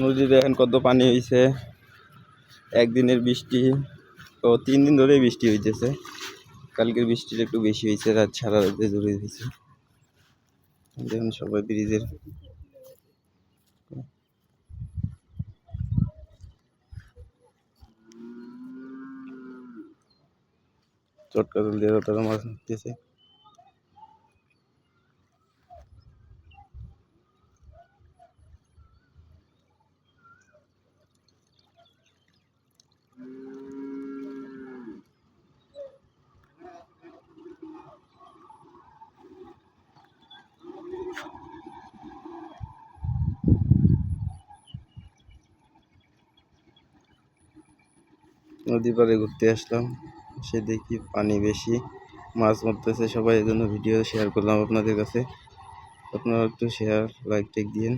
নদীতে এখন কত পানি হয়েছে একদিনের বৃষ্টি। ও তিন দিন ধরেই বৃষ্টি হইতেছে। কালকের বৃষ্টিটা একটু বেশি হয়েছে রাত সারা রাতে জুড়ে দিয়েছে দেখুন সবাই ব্রিজের চটকা জল দিয়ে তারা মাছ মারতেছে। নদী পাড়ে ঘুরতে আসলাম। সে দেখি পানি বেশি, মাছ মারতেছে, সবাই জন্য ভিডিও শেয়ার করলাম আপনাদের কাছে। আপনারা একটু শেয়ার লাইক টেক দিন